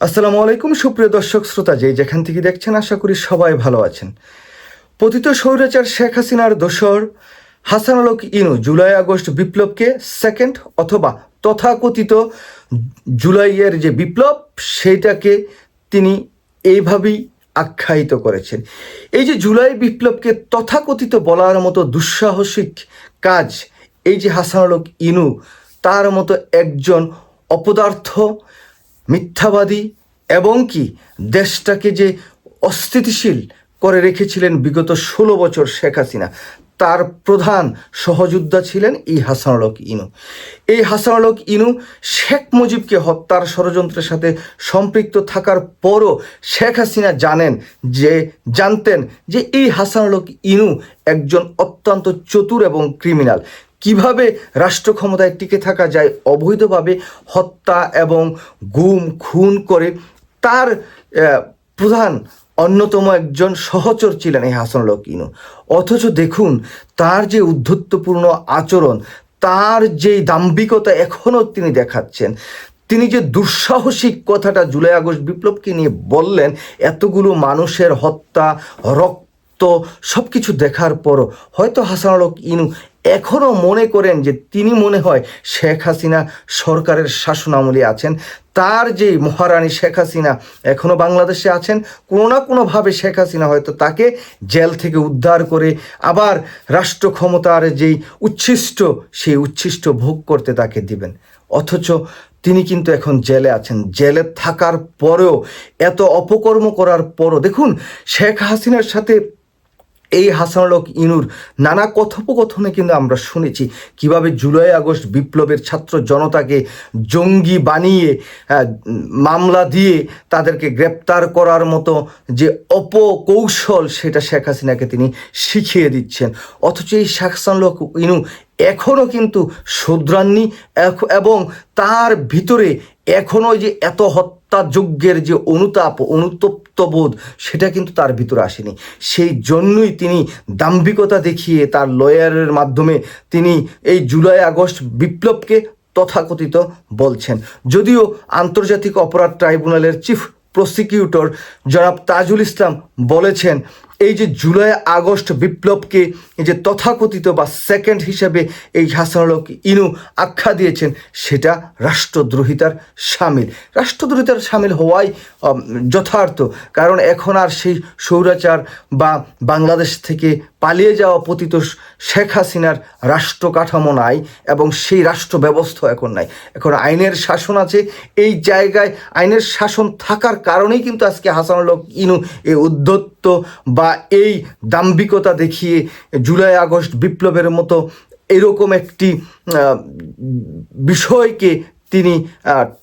আসসালামু আলাইকুম, সুপ্রিয় দর্শক শ্রোতা যে যেখান থেকে দেখছেন, আশা করি সবাই ভালো আছেন। পতিত সৌরাচার শেখ হাসিনার দোসর হাসান আলোক ইনু জুলাই আগস্ট বিপ্লবকে সেকেন্ড অথবা তথাকথিত জুলাইয়ের যে বিপ্লব, সেইটাকে তিনি এইভাবেই আখ্যায়িত করেছেন। এই যে জুলাই বিপ্লবকে তথাকথিত বলার মতো দুঃসাহসিক কাজ, এই যে হাসান আলোক ইনু, তার মতো একজন অপদার্থ মিথ্যাবাদী এবং কি দেশটাকে যে অস্থিতিশীল করে রেখেছিলেন বিগত ষোলো বছর শেখ হাসিনা, তার প্রধান সহযোদ্ধা ছিলেন এই হাসানলক ইনু। এই হাসানুলক ইনু শেখ মুজিবকে হত্যার ষড়যন্ত্রের সাথে সম্পৃক্ত থাকার পরও শেখ হাসিনা জানেন যে, জানতেন যে এই হাসানলক ইনু একজন অত্যন্ত চতুর এবং ক্রিমিনাল। কীভাবে রাষ্ট্র ক্ষমতায় টিকে থাকা যায়, অবৈধভাবে হত্যা এবং গুম, খুন করে তার প্রধান অন্যতম একজন সহচর ছিলেন এই হাসানুল ইনু। অথচ দেখুন, তার যে উদ্ধত্তপূর্ণ আচরণ, তার যে দাম্ভিকতা এখনও তিনি দেখাচ্ছেন, তিনি যে দুঃসাহসিক কথাটা জুলাই আগস্ট বিপ্লবকে নিয়ে বললেন, এতগুলো মানুষের হত্যা, রক্ত সব কিছু দেখার পরও হয়তো হাসানুল ইনু এখনও মনে করেন যে তিনি মনে হয় শেখ হাসিনা সরকারের শাসনামলে আছেন। তার যে মহারানী শেখ হাসিনা এখনও বাংলাদেশে আছেন, কোনো না কোনোভাবে শেখ হাসিনা হয়তো তাকে জেল থেকে উদ্ধার করে আবার রাষ্ট্র ক্ষমতার যেই উচ্ছিষ্ট, সেই উচ্ছিষ্ট ভোগ করতে তাকে দিবেন। অথচ তিনি কিন্তু এখন জেলে আছেন। জেলে থাকার পরেও, এত অপকর্ম করার পরও, দেখুন, শেখ হাসিনার সাথে এই হাসানুলক ইনুর নানা কথোপকথনে কিন্তু আমরা শুনেছি কীভাবে জুলাই আগস্ট বিপ্লবের ছাত্র জনতাকে জঙ্গি বানিয়ে মামলা দিয়ে তাদেরকে গ্রেপ্তার করার মতো যে অপকৌশল সেটা শেখ হাসিনাকে তিনি শিখিয়ে দিচ্ছেন। অথচ এই শেখ হাসানুলক ইনু এখনও কিন্তু শুধরাননি এবং তার ভিতরে এখনও যে এত হত্যাযজ্ঞের যে অনুতাপ, অনুতপ্ত বোধ, সেটা কিন্তু তার ভিতরে আসেনি। সেই জন্যই তিনি দাম্ভিকতা দেখিয়ে তার লয়ারের মাধ্যমে তিনি এই জুলাই আগস্ট বিপ্লবকে তথাকথিত বলছেন। যদিও আন্তর্জাতিক অপরাধ ট্রাইব্যুনালের চিফ প্রসিকিউটর জনাব তাজুল ইসলাম বলেছেন এই যে জুলাই, আগস্ট বিপ্লবকে যে তথাকথিত বা সেকেন্ড হিসাবে এই হাসানুলক ইনু আখ্যা দিয়েছেন, সেটা রাষ্ট্রদ্রোহিতার সামিল। রাষ্ট্রদ্রোহিতার সামিল হওয়াই যথার্থ। কারণ এখন আর সেই সৌরাচার বা বাংলাদেশ থেকে পালিয়ে যাওয়া পতিত শেখ হাসিনার রাষ্ট্র কাঠামো নাই এবং সেই রাষ্ট্র ব্যবস্থা এখন নাই। এখন আইনের শাসন আছে, এই জায়গায় আইনের শাসন থাকার কারণেই কিন্তু আজকে হাসানুল ইনু এই উদ্ধত্ত বা এই দাম্ভিকতা দেখিয়ে জুলাই আগস্ট বিপ্লবের মতো এরকম একটি বিষয়কে তিনি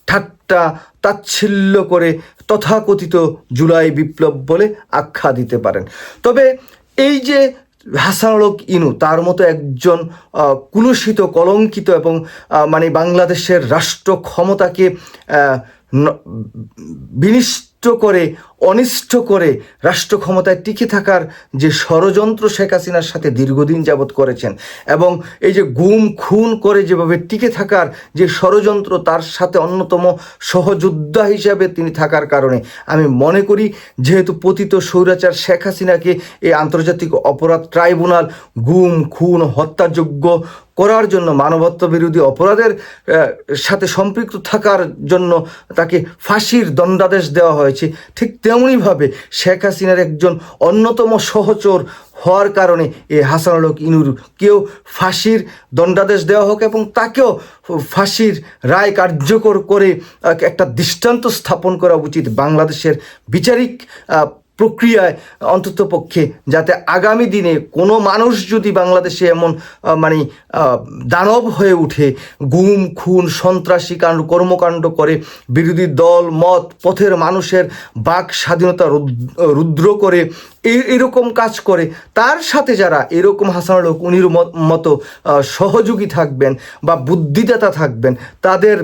ঠাট্টা তাচ্ছিল্য করে তথাকথিত জুলাই বিপ্লব বলে আখ্যা দিতে পারেন। তবে এই যে হাসানুলক ইনু তার মতো একজন কুলুষিত কলঙ্কিত এবং মানে বাংলাদেশের রাষ্ট্র ক্ষমতাকে আহ, বিনিষ্ট করে, অনিষ্ট করে রাষ্ট্র ক্ষমতায় টিকে থাকার যে ষড়যন্ত্র শেখ হাসিনার সাথে দীর্ঘদিন যাবৎ করেছেন এবং এই যে গুম, খুন করে যেভাবে টিকে থাকার যে ষড়যন্ত্র তার সাথে অন্যতম সহযোদ্ধা হিসাবে তিনি থাকার কারণে, আমি মনে করি যেহেতু পতিত স্বৈরাচার শেখ হাসিনাকে এই আন্তর্জাতিক অপরাধ ট্রাইব্যুনাল গুম, খুন, হত্যাযোগ্য করার জন্য মানবত্ব বিরোধী অপরাধের সাথে সম্পৃক্ত থাকার জন্য তাকে ফাঁসির দণ্ডাদেশ দেওয়া হয়েছে। ঠিক তেমনইভাবে শেখ হাসিনার একজন অন্যতম সহচর হওয়ার কারণে এই হাসানুলক ইনুর কেউ ফাঁসির দণ্ডাদেশ দেওয়া হোক এবং তাকেও ফাঁসির রায় কার্যকর করে একটা দৃষ্টান্ত স্থাপন করা উচিত বাংলাদেশের বিচারিক প্রক্রিয়ায় অন্তত পক্ষে যাতে আগামী দিনে কোনো মানুষ যদি বাংলাদেশে এমন মানে দানব হয়ে উঠে, গুম, খুন, সন্ত্রাসী কাণ্ড, কর্মকাণ্ড করে, বিরোধী দল, মত, পথের মানুষের বাক স্বাধীনতা রুদ্র করে এরকম কাজ করে। তার সাথে যারা এরকম হাসানুল লোক উনির মতো সহযোগী থাকবেন বা বুদ্ধিদাতা থাকবেন, তাদের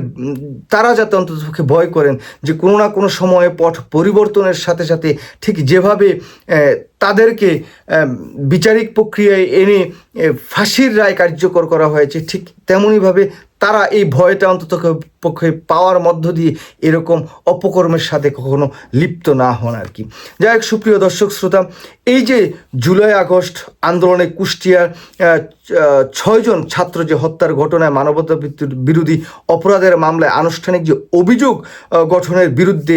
তারা যাতে অন্ততপক্ষে ভয় করেন যে কোনো না কোনো সময়ে পথ পরিবর্তনের সাথে সাথে ঠিক যেভাবে তাদেরকে বিচারিক প্রক্রিয়ায় এনে ফাঁসির রায় কার্যকর করা হয়েছে, ঠিক তেমনইভাবে তারা এই ভয়টা অন্তত পক্ষে পাওয়ার মধ্য দিয়ে এরকম অপকর্মের সাথে কখনো লিপ্ত না হন আর কি। যাই হোক, সুপ্রিয় দর্শক শ্রোতা, এই যে জুলাই আগস্ট আন্দোলনে কুষ্টিয়ার ছয়জন ছাত্র যে হত্যার ঘটনায় মানবতা বিরোধী অপরাধের মামলায় আনুষ্ঠানিক যে অভিযোগ গঠনের বিরুদ্ধে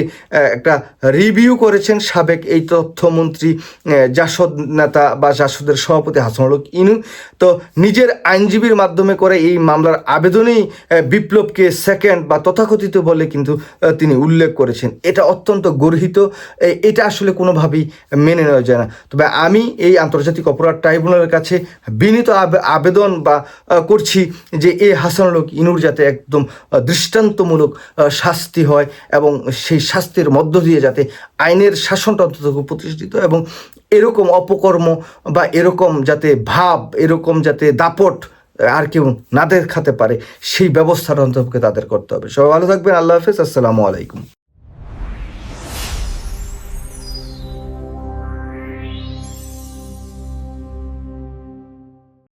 একটা রিভিউ করেছেন সাবেক এই তথ্যমন্ত্রী জাসদ নেতা বা জাসদের সভাপতি হাসানুল হক ইনু। তো নিজের আইনজীবীর মাধ্যমে করে এই মামলার আবেদনেই বিপ্লবকে সেকেন্ড বা তথাকথিত বলে কিন্তু তিনি উল্লেখ করেছেন। এটা অত্যন্ত গর্হিত এটা আসলে কোনোভাবেই মেনে নেওয়া যায় না। তবে আমি এই আন্তর্জাতিক অপরাধ ট্রাইব্যুনালের কাছে বিনীত আবে- আবেদন বা করছি যে এ হাসানুল হক ইনুর যাতে একদম দৃষ্টান্তমূলক শাস্তি হয় এবং সেই শাস্তির মধ্য দিয়ে যাতে আইনের শাসনটা অন্তত প্রতিষ্ঠিত এবং এরকম অপকর্ম বা এরকম যাতে ভাব, এরকম যাতে দাপট আর কেউ না দেখাতে পারে, সেই ব্যবস্থাটা অন্তপক্ষে তাদের করতে হবে। সবাই ভালো থাকবেন, আল্লাহ হাফেজ, আসসালামু আলাইকুম।